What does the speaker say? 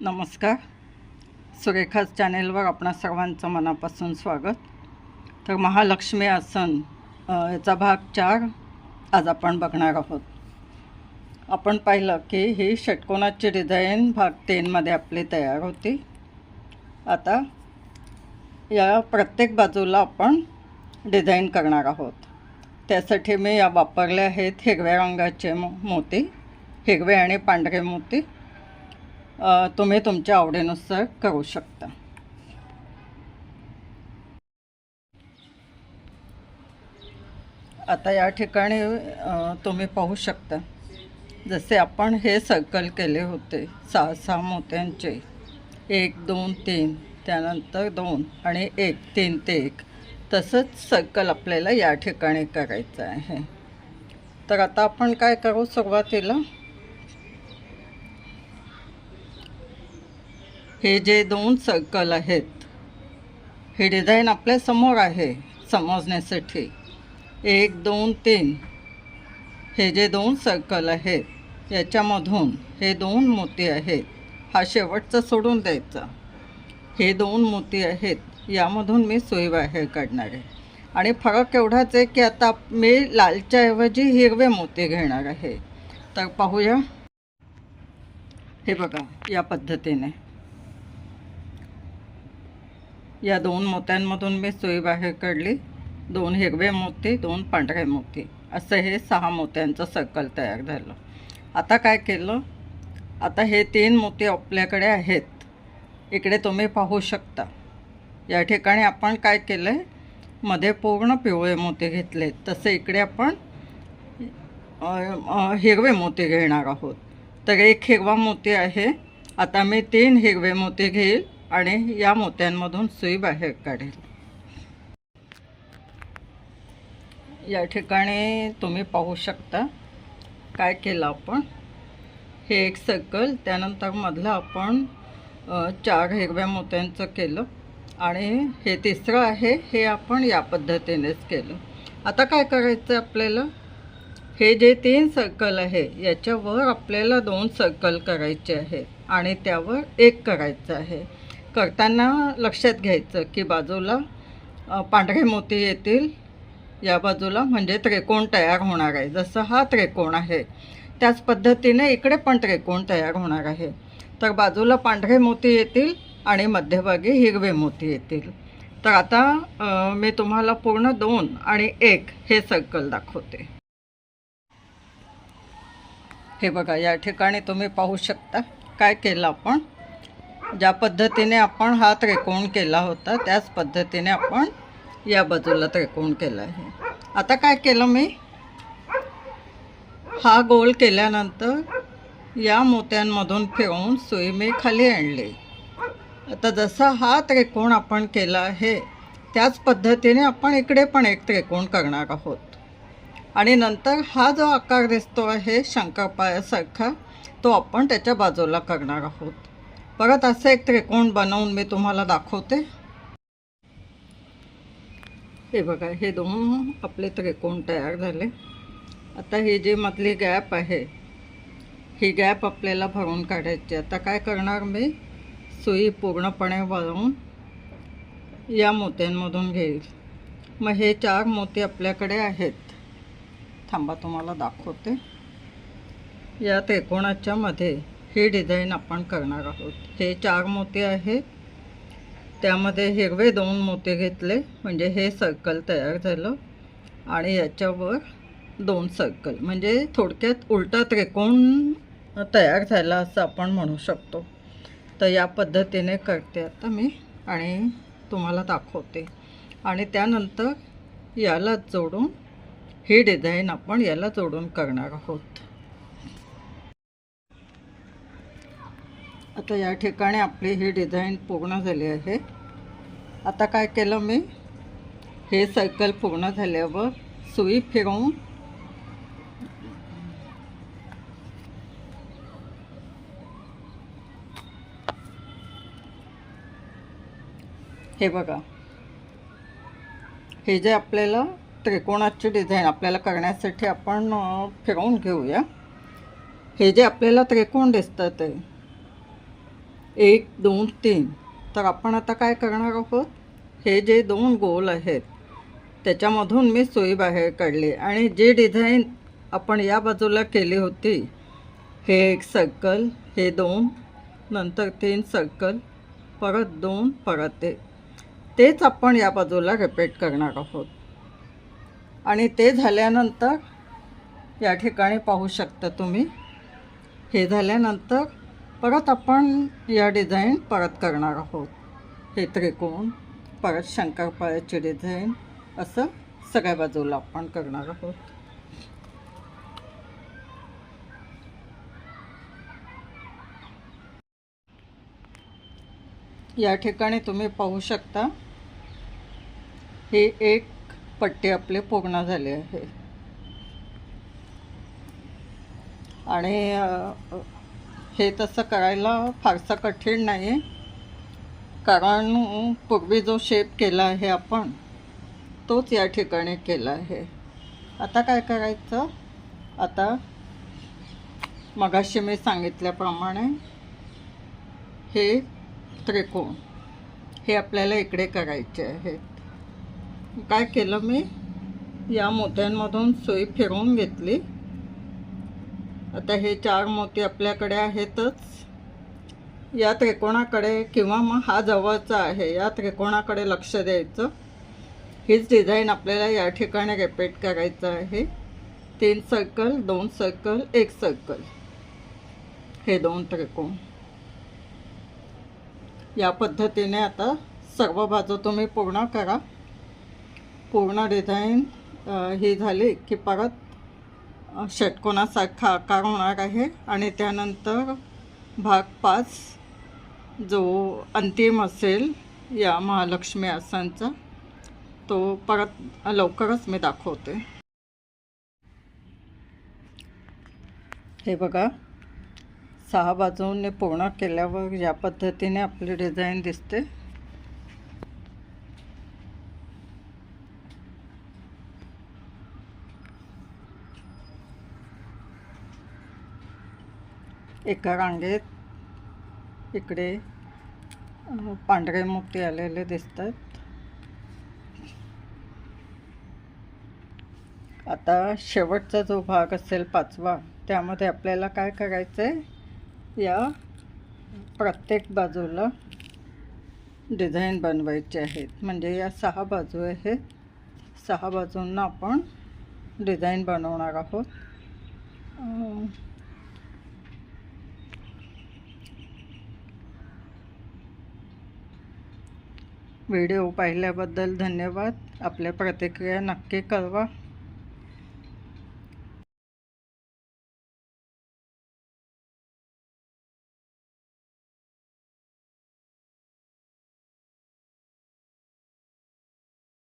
नमस्कार. सुरेखाज चॅनेलवर आपणा सर्वांचं मनापासून स्वागत. तर महालक्ष्मी आसन याचा भाग चार आज आपण बघणार आहोत. आपण पाहिलं की ही षटकोनाची डिझाईन भाग तीनमध्ये आपली तयार होती. आता या प्रत्येक बाजूला आपण डिझाईन करणार आहोत. त्यासाठी मी या वापरले आहेत हिरव्या रंगाचे मो मोती हिरवे आणि पांढरे मोती. तुम्ही तुमच्या आवडीनुसार करू शकता. आता या ठिकाणी तुम्ही पाहू शकता. जसे आपण हे सर्कल केले होते सहा सहा मोत्यांचे. एक दोन तीन त्यानंतर दोन आणि एक तीन ते एक. तसंच सर्कल आपल्याला या ठिकाणी करायचं आहे. तर आता आपण काय करू सुरुवातीला? हे जे दोन सर्कल आहेत हे डिझाईन आपल्यासमोर आहे समजण्यासाठी. एक दोन तीन. हे जे दोन सर्कल आहेत याच्यामधून हे दोन मोती आहेत हा शेवटचा सोडून द्यायचा. हे दोन मोती आहेत यामधून मी सुई बाहेर काढणार आहे. आणि फरक एवढाच आहे की आता मी लालच्याऐवजी हिरवे मोती घेणार आहे. तर पाहूया. हे बघा या पद्धतीने. या दोन मोत्यांमधून मी सुई बाहेर काढली. दोन हिरवे मोती दोन पांढरे मोती. असं हे सहा मोत्यांचं सर्कल तयार झालं. आता काय केलं? आता हे तीन मोती आपल्याकडे आहेत. इकडे तुम्ही पाहू शकता. या ठिकाणी आपण काय केलं आहे मध्ये पूर्ण पिवळे मोती घेतले. तसे इकडे आपण हिरवे मोती घेणार आहोत. तर एक हिरवा मोती आहे. आता मी तीन हिरवे मोती घेईल. आणि या मोत्यांमधून सुई बाहेर काढेल. या ठिकाणी तुम्ही पाहू शकता काय केलं आपण. हे एक सर्कल त्यानंतर मधलं आपण चार हिरव्या मोत्यांचं केलं. आणि हे तिसरं आहे हे आपण या पद्धतीनेच केलं. आता काय करायचं आपल्याला? हे जे तीन सर्कल आहे याच्यावर आपल्याला दोन सर्कल करायचे आहेत आणि त्यावर एक करायचं आहे. करताना लक्षात घ्यायचं की बाजूला पांढरे मोती येतील. या बाजूला म्हणजे त्रिकोण तयार होणार आहे. जसं हा त्रिकोण आहे त्याच पद्धतीने इकडे पण त्रिकोण तयार होणार आहे. तर बाजूला पांढरे मोती येतील आणि मध्यभागी हिरवे मोती येतील. तर आता मी तुम्हाला पूर्ण दोन आणि एक हे सर्कल दाखवते. हे बघा या ठिकाणी तुम्ही पाहू शकता. काय केलं आपण? ज्या पद्धतीने आपण हा त्रिकोण केला होता त्याच पद्धतीने आपण या बाजूला त्रिकोण केला आहे. आता काय केलं मी? हा गोल केल्यानंतर या मोत्यांमधून फिरवून सुई मी खाली आणली. आता जसा हा त्रिकोण आपण केला आहे त्याच पद्धतीने आपण इकडे पण एक त्रिकोण करणार आहोत. आणि नंतर हा जो आकार दिसतो आहे शंकरपायासारखा तो आपण त्याच्या बाजूला करणार आहोत. परत असं एक त्रिकोण बनवून मी तुम्हाला दाखवते. हे बघा हे दोन आपले त्रिकोण तयार झाले. आता ही जी मधली गॅप आहे ही गॅप आपल्याला भरून काढायची. आता काय करणार मी? सुई पूर्णपणे वळवून या मोत्यांमधून घेईल. मग हे चार मोती आपल्याकडे आहेत. थांबा तुम्हाला दाखवते. या त्रिकोणाच्या मध्ये ही डिझाईन आपण करणार आहोत. हे चार मोती आहेत. त्यामध्ये हिरवे दोन मोती घेतले. म्हणजे हे सर्कल तयार झालं. आणि याच्यावर दोन सर्कल म्हणजे थोडक्यात उलटा त्रिकोण तयार झाला असं आपण म्हणू शकतो. तर या पद्धतीने करते आता मी आणि तुम्हाला दाखवते. आणि त्यानंतर याला जोडून ही डिझाईन आपण याला जोडून करणार आहोत. आता या ठिकाणी आपली ही डिझाईन पूर्ण झाली आहे. आता काय केलं मी? हे सायकल पूर्ण झाल्यावर सुई फिरवून हे बघा. हे जे आपल्याला त्रिकोणाची डिझाईन आपल्याला करण्यासाठी आपण फिरवून घेऊया. हे जे आपल्याला त्रिकोण दिसतं ते एक दोन तीन. तर आपण आता काय करणार आहोत? हे जे दोन गोल आहेत त्याच्यामधून मी सुई बाहेर काढली आणि जी डिझाईन आपण या बाजूला केली होती हे एक सर्कल हे दोन नंतर तीन सर्कल परत दोन परत एक. तेच आपण या बाजूला रिपीट करणार आहोत. आणि ते झाल्यानंतर या ठिकाणी पाहू शकता तुम्ही हे झाल्यानंतर परत आपण या डिझाईन परत करणार आहोत. हे त्रिकोण परत शंकरपाळ्याची डिझाईन असं सगळ्या बाजूला आपण करणार आहोत. या ठिकाणी तुम्ही पाहू शकता ही एक पट्टी आपले पूर्ण झाले आहे. आणि हे तसं करायला फारसं कठीण नाही आहे कारण पूर्वी जो शेप केला आहे आपण तोच या ठिकाणी केला आहे. आता काय करायचं? आता मगाशी मी सांगितल्याप्रमाणे हे त्रिकोण हे आपल्याला इकडे करायचे आहेत. काय केलं मी? या मोत्यांमधून सुई फिरवून घेतली. आता हे चार मोती आपल्याकडे आहेतच. या त्रिकोणाकडे किंवा मग हा जवळचा आहे या त्रिकोणाकडे लक्ष द्यायचं. हीच डिझाईन आपल्याला या ठिकाणी रिपीट करायचं आहे. तीन सर्कल दोन सर्कल एक सर्कल हे दोन त्रिकोण. या पद्धतीने आता सर्व बाजू तुम्ही पूर्ण करा. पूर्ण डिझाईन ही झाली की परत षटकोनासारखा आकार होणार आहे आणि त्यानंतर भाग पाच जो अंतिम असेल या महालक्ष्मी आसनचा तो परत लवकरच मी दाखवते. हे बघा सहा बाजूने पूर्ण केल्यावर या पद्धतीने आपली डिझाईन दिसते एका रांगेत इकडे पांढरे मोती आलेले दिसतात. आता शेवटचा जो भाग असेल पाचवा त्यामध्ये आपल्याला काय करायचं आहे या प्रत्येक बाजूला डिझाईन बनवायचे आहेत. म्हणजे या सहा बाजू आहेत. सहा बाजूंना आपण डिझाईन बनवणार आहोत. व्हिडिओ पाहिल्याबद्दल धन्यवाद. आपल्या प्रतिक्रिया नक्की कळवा.